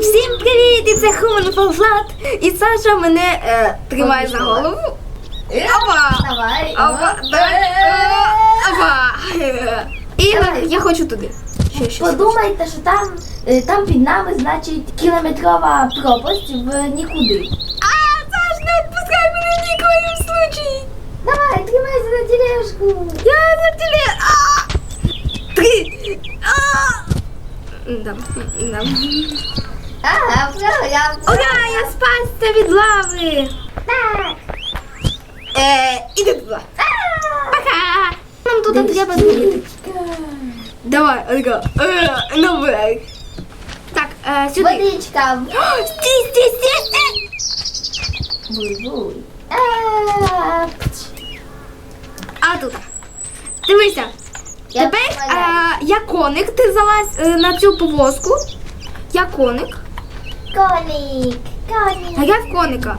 Всім привіт! І це Хумен Фалфлат. І Саша мене е, тримає за голову. Опа! Давай. Опа! Так. Е, Опа! І я, я хочу туди. Ще, ще, Подумайте, що там, е, там під нами, значить, кілометрова пропасть в нікуди. А, Саш, не відпускай мене ні в коїм случаї! Давай, тримайся на тележку. Я за тебе! А! Три! А! Да, да. Ага, програв. Ура, я спасся від лави! Так. Е, іди туди. Пока! Нам тут треба змінити. Давай, Ольга, е, наверх. Так, е, сюди. Водичка. О, Стій, стій, стій, стій! Буй-буй. А, А тут. Дивися. Я Тепер е, я коник, ти залазь е, на цю повозку. Я коник. Коник. Коник. А я в коника.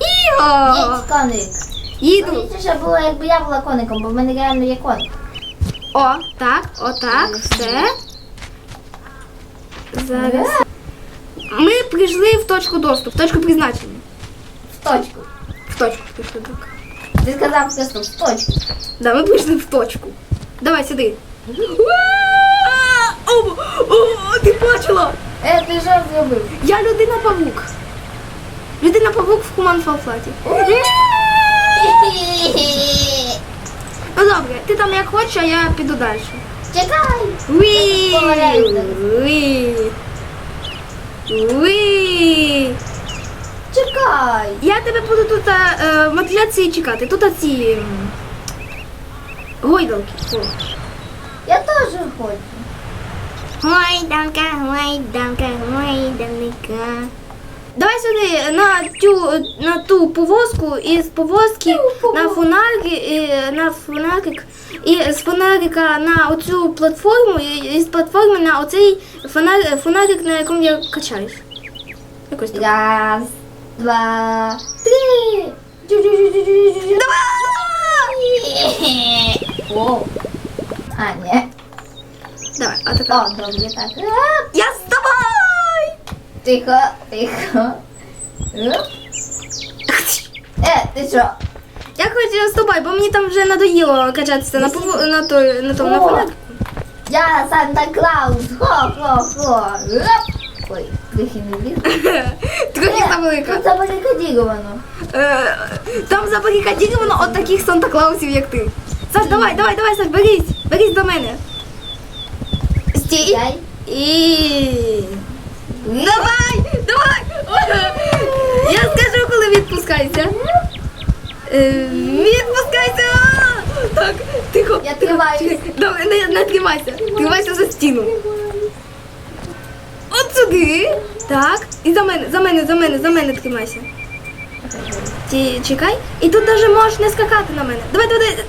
Їдь, коник. Їду. Мені ще було, якби я була коником, бо в мене реально є коник. О, так, отак, все. Зараз. Ми прийшли в точку доступу, в точку призначення. В точку. В точку прийшли так. Ти сказав просто в точку. Да, ми прийшли в точку. Давай сюди. Уа! О, о, ти бачила? Е, ти що зробив? Я людина павук. Людина павук в Хуман Фалфлаті. Ну добре, ти там як хочеш, а я піду далі. Чекай. Уі! Уі! Уі! Чекай. Я тебе буду тут е, в мотиляції чекати. Тут ці м, гойдалки. О. Я теж хочу. Гойданка, гойданка, гойданка. Давай сюди на ту, на ту повозку і з повозки на фонарик, і, на фонарик і з фонарика на оцю платформу і, з платформи на оцей фонарик, фонарик, на якому я качаюсь. Якось так. Раз, два, три. Давай! О. А, ні. Давай, а. О, добре, так. А, Я з тобою! Тихо, тихо. Оп. Е, ти що? Я хочу з тобою, бо мені там вже надоїло качатися на, пов... на, той, на тому на О. Я Санта Клаус. Хо-хо-хо. Оп. Ой, трохи не вліз. Трохи Е, завелика. Тут забарикадіровано. Е, Там забарикадіровано от таких Санта-Клаусів, як ти. Саш, давай, давай, давай, Саш, берись, берись до мене. Стій. І... Давай, давай. Я скажу, коли відпускайся. Е, Відпускайся. Так, тихо. Я тихо. тримаюсь. Давай, не, не тримайся. Тримайся за стіну. От сюди. Так. І за мене, за мене, за мене, за мене тримайся. Ті, чекай. І тут даже можеш не скакати на мене. Давай, давай, давай.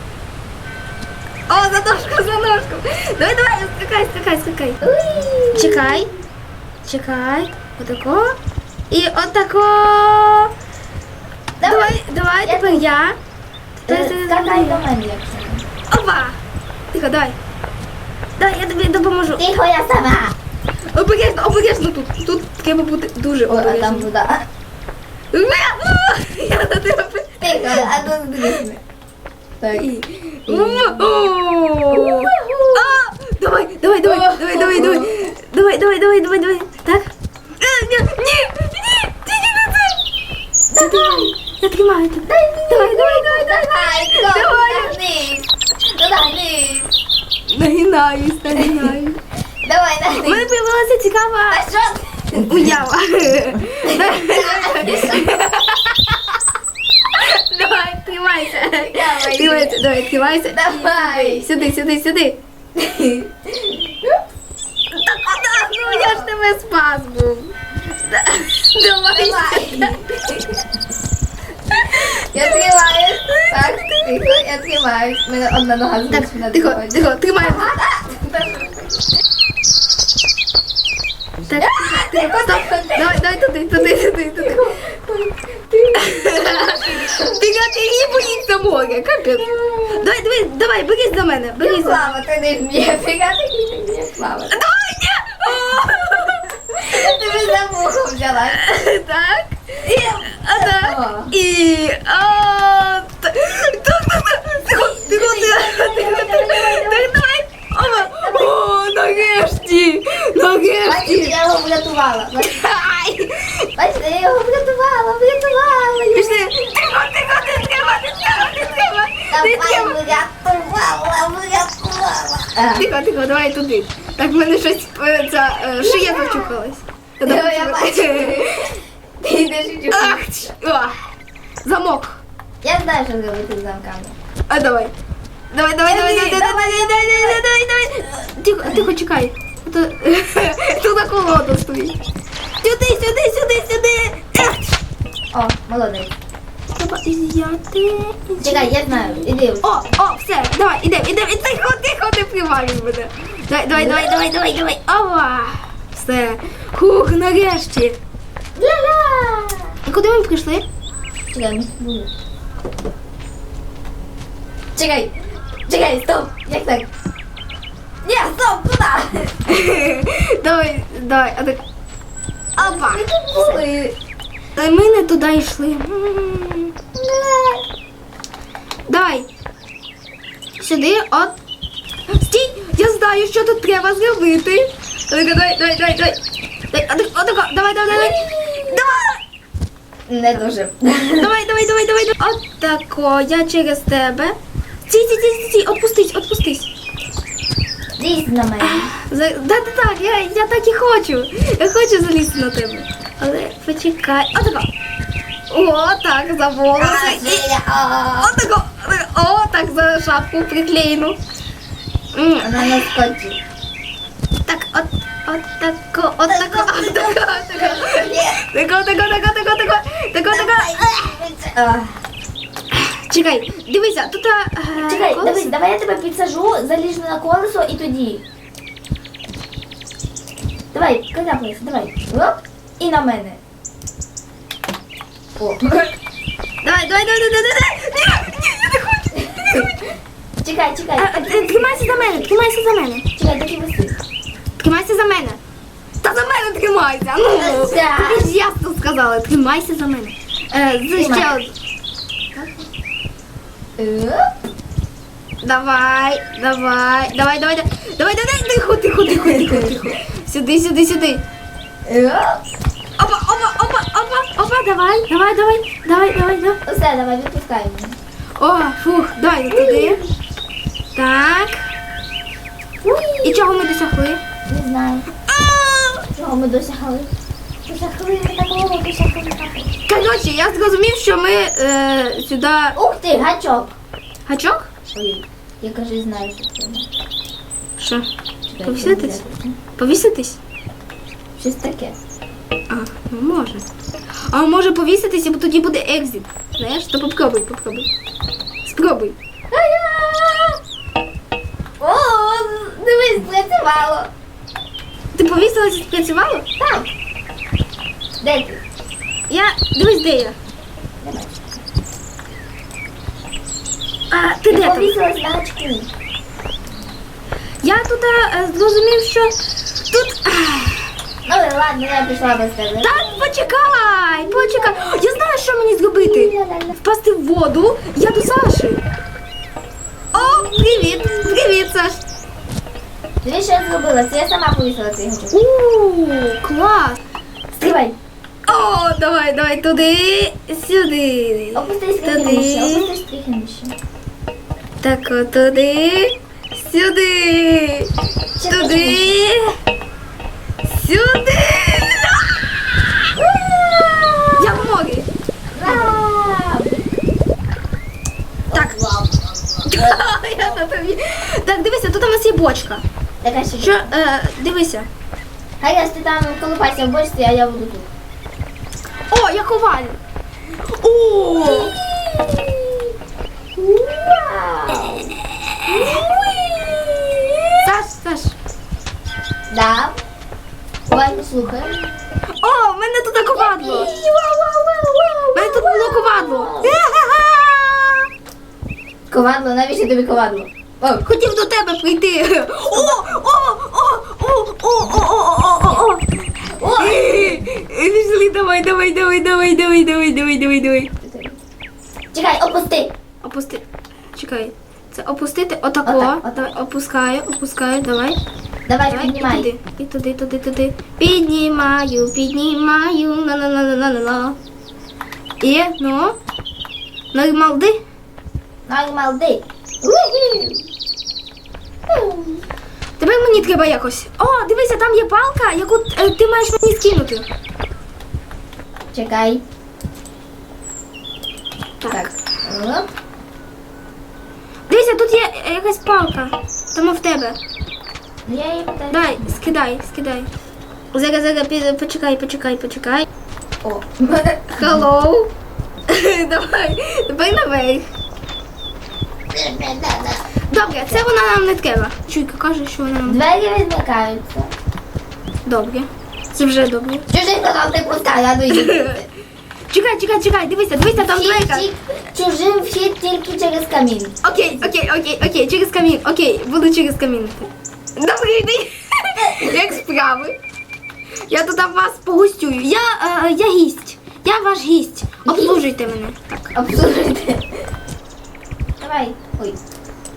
О, за ножку, за ножку. Давай, давай, скакай, скакай, скакай. Чекай. Чекай. Отако. І отако. Давай, давай, тепер я. Е, Скакай до мене, якщо. Опа. Тихо, давай. Давай, я тобі допоможу. Тихо, я сама. Обережно, обережно тут. Тут треба бути дуже О, а там обережно. вода. Я на тебе. Тихо, а тут злізне. Так. О! А! Давай, давай, давай, давай, давай, давай. Давай, давай, давай, давай, давай. Так? Е, Ні, ні, ні, тільки не це. Давай. Я тримаю тебе. Давай, давай, давай, Давай, Давай. Нагнись. Нагинаюсь, нагинаюсь. Давай, У мене нагнись. появилася цікава А що уява. Давай, тримайся. Давай. Давай, тримайся. Давай. Сюди, сюди, сюди. Ну я ж тебе спас був. Давай. Давай. Я тримаюсь. Так, тихо, я тримаюсь. У мене одна нога Так, тихо, тихо, тримай. Так, тихо, стоп. Давай, давай туди, туди, туди, туди. Пігати боїться море, капець. Давай, давай, давай, берись до мене, берись. до- Плавати не вміє, фігати не вміє плавати. Давай, ні! О! взяла. Так. А так. І. А, та- так, так, так. Тихо, тихо, тихо, тихо, тихо. Так, давай. Ова. О, нарешті. Нарешті. я його врятувала. Бачите, я його врятувала, врятувала. Пішли. Тихо, тихо, не треба, не треба, не треба. Не Давай, треба. врятувала, врятувала. Тихо, тихо, давай туди. Так в мене щось е, ця е, шия зачухалась. Я я бачу. Ти йдеш і чухаєш. Ах, о, Замок. Я знаю, що зробити з замками. А давай. Давай, давай, давай, давай, Давай, давай, давай, давай, давай, давай. Тихо, тихо, чекай. Тут, тут на колоду стоїть. Сюди, сюди, сюди, сюди. Ех, О, молодець. Треба ізяти. Чекай, я знаю. Іди. О, о, все, давай, ідемо, ідемо, і тихо, тихо, не привалюй мене. Давай, давай, давай, давай, давай, давай. Ова. Все. Хух, нарешті. Ля-ля! І куди ми прийшли? Чекай, ми були. Чекай, чекай, стоп! Як так? Ні, стоп, куди? Давай, давай, а так. Опа. Та ми не туди йшли. М. Давай. Сюди, от. Стій! Я знаю, що тут треба зробити. Давай, давай, давай, давай, давай. Дай, отако, давай, давай, давай. Давай! Не дуже. Давай, давай, давай, давай. От тако, я через тебе. Стій, стій, стій, стій, отпустись, отпустись. Лізь на мене. Да, да, так, я, я так і хочу. Я хочу залізти на тебе. Але почекай. Отако. О, так, за волоси. І... Отако. О, так, за шапку приклеїну. М, Вона на скотчі. Так, от, от тако, от тако, от тако, от тако. Тако, тако, тако, тако, тако, тако, тако. А, Чекай, дивися, тут... е, Чекай, колесо. дивись, давай я тебе підсажу, заліжу на колесо і тоді. Давай, кляпайся, давай. Оп, і на мене. О. Давай, давай, давай, давай, давай, давай. Ні, ні, я не хочу. Чекай, чекай. Е, Тримайся за мене, тримайся за мене. Чекай, таки виси. Тримайся за мене. Та за мене тримайся. Ну, Так. тобі ж ясно сказала, тримайся за мене. Е, з- ще од-. Давай, давай, давай, давай, давай, давай, давай, тихо, тихо, тихо, тихо, тихо. Сюди, сюди, сюди. Опа, опа, опа, опа, опа, давай, давай, давай, давай, давай, давай. Все, давай, відпускай мене. О, фух, давай туди. Так. І чого ми досягли? Не знаю, чого ми досягли. Досягли ми такого, досягли такого. Коротше, я зрозумів, що ми е, сюди. Ух ти, гачок. Гачок? Ой, я кажу, знаю, що це. Що? Чекай, Повіситись? Повіситись? Щось таке. А, ну може. А може повіситись, бо тоді буде екзит. Знаєш, то попробуй, попробуй. Спробуй. О, дивись, спрацювало. Ти повісилась і спрацювало? Так. Де ти? Я. Дивись, де я. Давай. А, ти Я де там? повісилась на гачку. Я тут е, зрозумів, що тут. Ну ладно, я пішла без тебе. Так, почекай, почекай. Я знаю, що мені зробити. Впасти в воду, я до Саші. О, привіт! Привіт, Саш! Дивись, що я зробила. Це я сама повісила цей гачок. Ууу, клас! Стривай. О, давай, давай туди, сюди. Опустись трохи нижче, опустись трохи нижче. Так, от туди, сюди, Ще туди, сюди. Я в морі. Так. Я на тобі. Так, дивися, тут у нас є бочка. Така ще. Що, е, дивися. Хай ти там колупайся в бочці, а я буду тут. О, я коваль. О! Саш, Саш. Да. Коваль, послухай. О, в мене тут ковадло. В мене тут було ковадло. Ковадло, навіщо тобі ковадло? О, Хотів до тебе прийти. О, о, о, о, о, о, о, о. Пішли, давай, давай, давай, давай, давай, давай, давай, давай, давай. Чекай, опусти. Опусти. Чекай. Це опустити отако. Отак, отак. Давай, опускаю, опускаю, давай. Давай, Давай, і піднімай. туди, і туди, туди, туди. Піднімаю, піднімаю, на на на на на на І, ну. Нормалди. Нормалди. Уху. Тепер мені треба якось. О, дивися, там є палка, яку е, ти маєш мені скинути. Чекай. Так. Так. Оп. Дивися, тут є е, якась палка. Тому в тебе. Я її теж. Дай, скидай, скидай. Зараз, зараз, пі- почекай, почекай, почекай. О. Hello. Давай, тепер наверх. Добре, це вона нам не треба. Чуйка каже, що вона нам Двері відмикаються. добре. Це вже добре. Чужих додав не пускай, ну йди. Чекай, чекай, чекай, дивися, дивися, там ті- Чужим вхід тільки через камін. Окей, окей, окей, окей, через камін. Окей, буду через камін. Добрий день. Як справи? Я тут вас погостюю. Я, е, я гість. Я ваш гість. Обслужуйте мене. Так. Обслужуйте. Давай. Ой.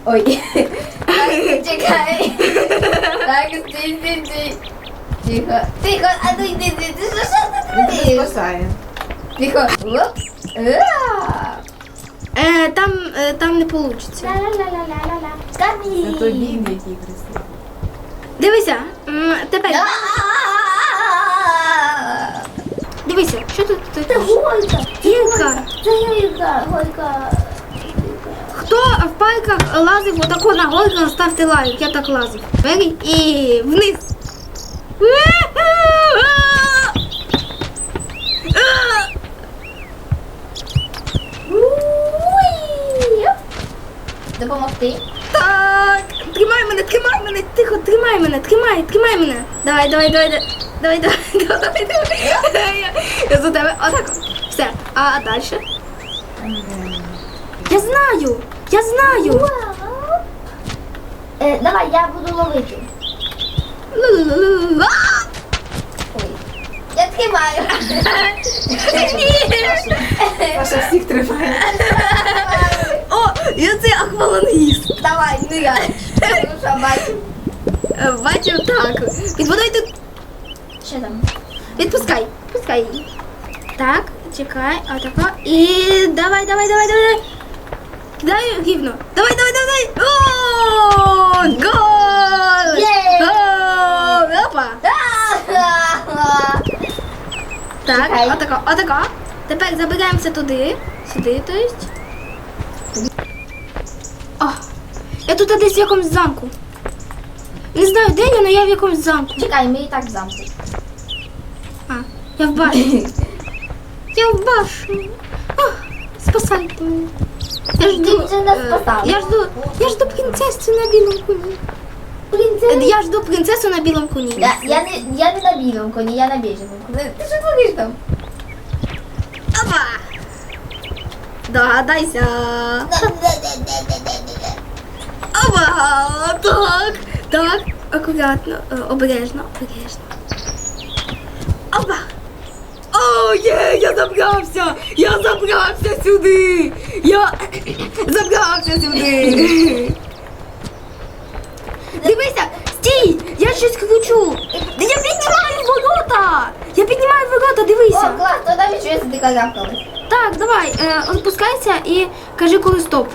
Ой. Чекай. Так, стій, стій, стій. Тихо. Тихо, а ну йди, йди, ти що, що ти робиш? Спасає. Тихо. Оп. Уа. Е, там, е, там не вийде. Ла-ла-ла-ла-ла-ла. Камінь. Це той він, який красивий. Дивися, м, тепер. Дивися, що тут? тут? Це гойка. Гірка. Це гойка. Гойка. Хто в парках лазив отако на горку, ставте лайк. Я так лазив. І вниз. Допомогти? Так, тримай мене, тримай мене, тихо, тримай мене, тримай, тримай мене. Давай, давай, давай, давай, давай, давай, давай, давай. Я, я за тебе, отак. Все, а далі? Я знаю, я знаю. Е, давай, я буду ловити. Ой. Я тримаю. Саша всіх тримає. О, я це аквалангіст. Давай, ну я. Ну що, бачу. Е, Бачив так. Під водою тут Що там? відпускай, відпускай. Так, чекай, а. І давай, давай, давай, давай. Кидаю гівно. Давай, давай, давай. О, гол! Гол! Опа. Так, Чекай. отака, отака. Тепер забираємося туди. Сюди, то есть. О, я тут десь в якомусь замку. Не знаю, де я, але я в якомусь замку. Чекай, ми і так в замку. А, я в башні. Я в башні. Ох, спасайте мене. Я жду, е, спасала. я жду, я жду принцесу на білому коні. Блін, Е. Я жду принцесу на білому коні. Я, я, не, я не на білому коні, я на біжевому. Ти ти що твориш там? Опа! Догадайся. Опа! Так, так, акуратно, е, обережно, обережно. Опа! О, є, я забрався! Я забрався сюди! Я забрався сюди! Дивися, стій! Я щось кручу! Я піднімаю ворота! Я піднімаю ворота, О, дивися! клас, то навіть щось ти казавкалась. Так, давай, е, опускайся і кажи, коли стоп.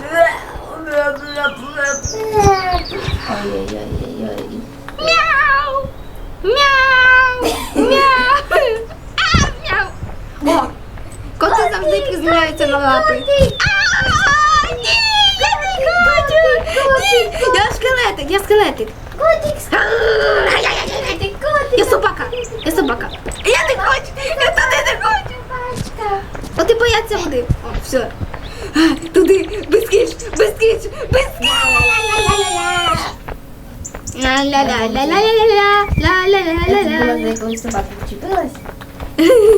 Ла-ла-ла-ла-ла-ла-ла, Я це була за ла-ла-ла-ла-ла. якоюсь собакою вчепилась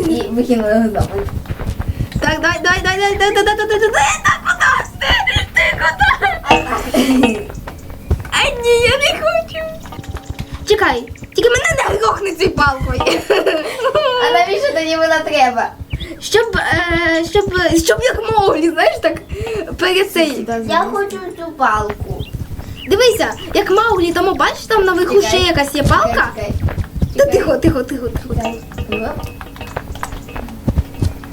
і викинула його запит. Так, дай, дай, дай, дай, дай, дай, дай, куди ж ти? Куди? А ні, я не хочу. Чекай, тільки мене не грохни цією палкою. А навіщо мені вона треба. Щоб, е, щоб, щоб як Моглі, знаєш, так перед. Я хочу цю палку. Дивися, як Мауглі, там бачиш, там наверху ще якась є палка. Та тихо, тихо, тихо, тихо.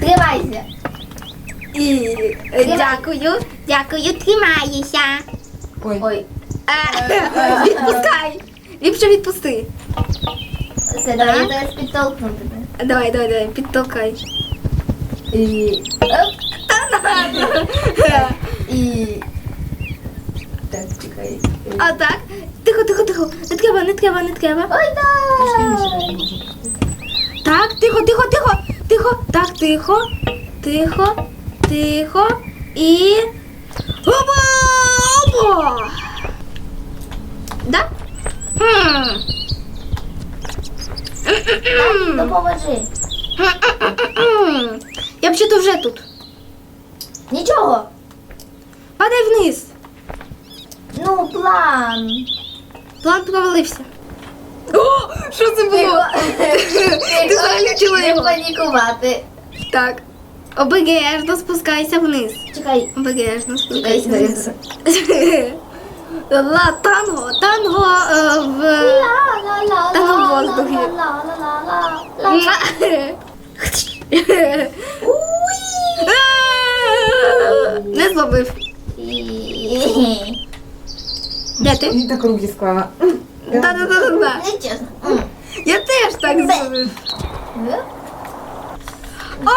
Тримайся. І е, дякую, дякую, тримаєшся. Ой, Ой, Е, Відпускай. Ліпше відпусти. все, давай я зараз підтолкну тебе. Давай, давай, давай, підтолкай. І... Оп. І... Так, чекай. А так? Тихо, тихо, тихо. Не треба, не треба, не треба. Ой, да! Так, тихо, тихо, тихо, тихо. Так, тихо, тихо, тихо. І. Опа! Опа! Да? Хм. Допоможи. Я взагалі вже тут. Нічого. Падай вниз. Ну, план. План провалився. О, що це було? Ти залючила Не його. панікувати. Так. Обережно спускайся вниз. Чекай. Обережно спускайся Чекай, вниз. Ла танго, танго е, в. Та в воздухі. Не зловив. І- Де ти? І так руки склала. Да-да-да-да. Не чесно. Я теж так зловив. Е? О,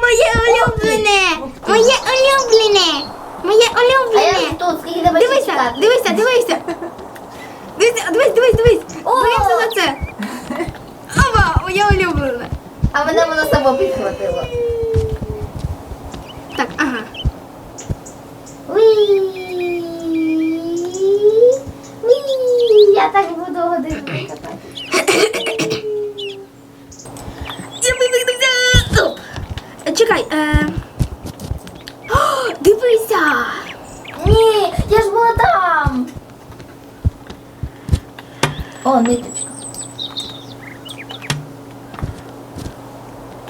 моє улюблене! Моє улюблене! Моє А я улюблене! тут, скільки тебе Дивися, чекати? дивися, дивися. Дивися, дивись, дивись, дивись. О! Дивися на це. Ова, моє улюблене. А мене воно само підхватило. Так, ага. Уі. Уі. Я так буду годину катати. Я вивихнувся. Оп. Е, Чекай, е... О, дивися. Ні, я ж була там. О, ниточка.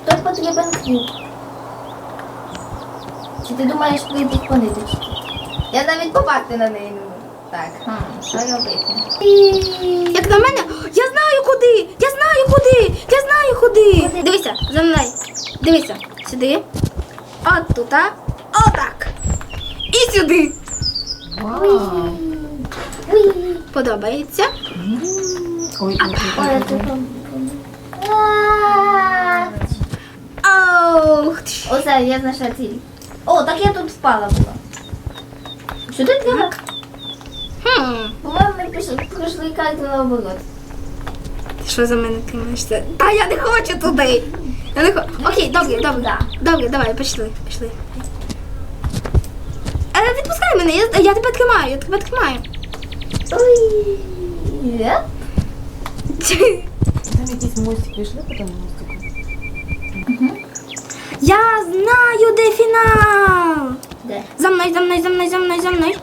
Тут потрібен крюк. Чи ти думаєш прийти по ниточці? Я навіть попасти на неї не можу. Так, хм, що робити? Як на мене, я знаю куди, я знаю куди, я знаю куди. Куди? Дивися, за мною. Дивися, сюди. От тут, а. Отак. І сюди. Вау. Подобається. Ой, ой, Ой. Ох. тш. Оце я знайшла ціль. О, так я тут впала була. Сюди треба? Хм. По-моєму, ми пройшли карту наоборот. Ти що за мене тримаєшся? Та я не хочу туди. Я не хочу. Окей, добре, добре. Добре, давай, пішли, пішли. Е, відпускай мене, я, я тебе тримаю, я тебе тримаю. Ой. Є? Там якийсь мостик пішли по тому мостику. Я знаю, де фінал. Де? За мною, за мною, за мною, за мною, за мною.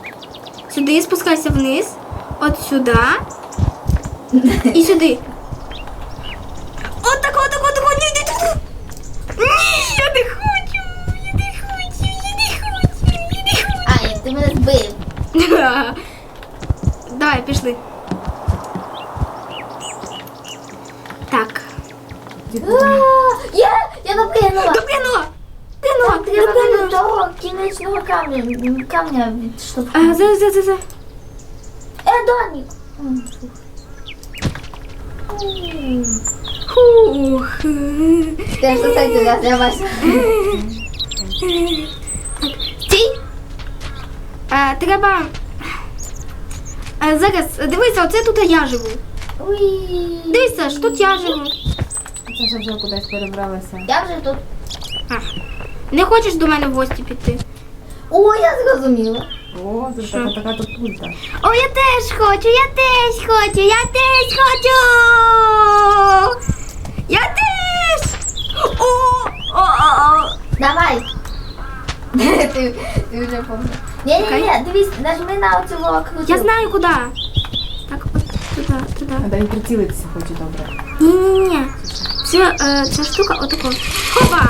Сюди, спускайся вниз. От сюди. І сюди. От так, от так, от так, от, ні, ні, ні. Я не хочу. Я не хочу, я не хочу, я не хочу. А, ні, ти мене збив. Давай, пішли. Так. Є! Я допригнула. Допрянула! Нам треба до Допрянула! того кінечного камня, камня А, відштовхнути. за, за, за, за. Е, Донік! М, фух. М. Хух. Ти ж це я я бачу. Стій. А, треба. А, зараз, дивися, оце тут я живу. Уй. Дивися, ж тут я живу. Це вже вже кудись перебралася. Я вже тут. А, не хочеш до мене в гості піти? О, я зрозуміла. О, тут Що? така така тут пульта. О, я теж хочу, я теж хочу, я теж хочу. Я теж. О, о, о, о. Давай. ти, ти вже помнив. Ні, ні, ні, дивись, нажми на оцю круту. Я знаю куди. Так, от туди, туди. Треба і прицілитися хочу добре. Ні-ні-ні. ця, е, ця штука отако. Хопа!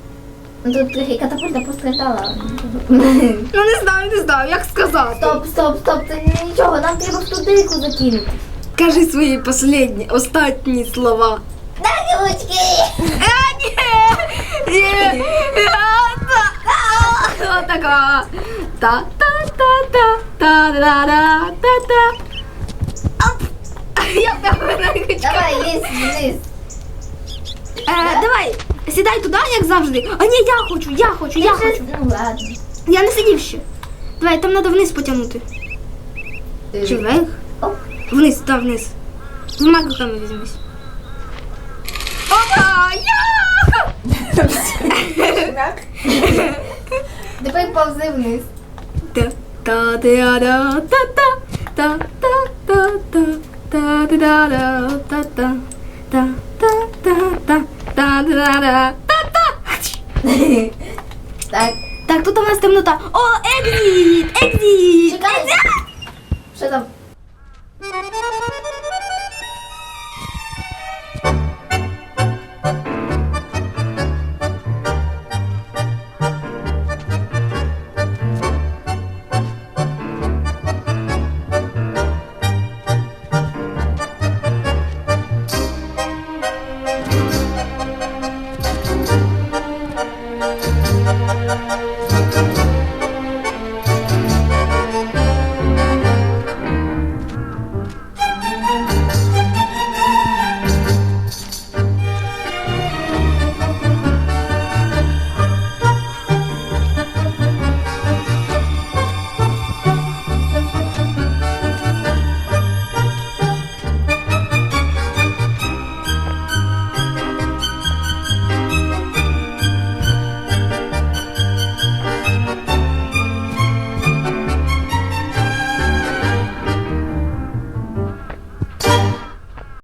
Ну тут трохи катапульта постраждала. Ну не знаю, не знаю, як сказати. Стоп, стоп, стоп, це нічого, нам треба в ту дирку закинути. Кажи свої останні, останні слова. Дай ручки! А, ні! Ні! А, та- а, Отака. Та-та-та-та, та-да-да-та-та. Оп! Я в тебе на ручках. Давай, лізь вниз. Е, Давай, сідай туди, як завжди. А ні, я хочу, я хочу, я хочу. Ну ладно. Я не сидів ще. Давай, там треба вниз потягнути. Чи вверх? Вниз, та вниз. Двома руками візьмись. Опа! Я! Тепер повзи вниз. Та та та та та та та та та та та та та та та та та та та та та Так, Так, тут у нас темнота. О, екзіт! Екзіт! Чекай. Що там?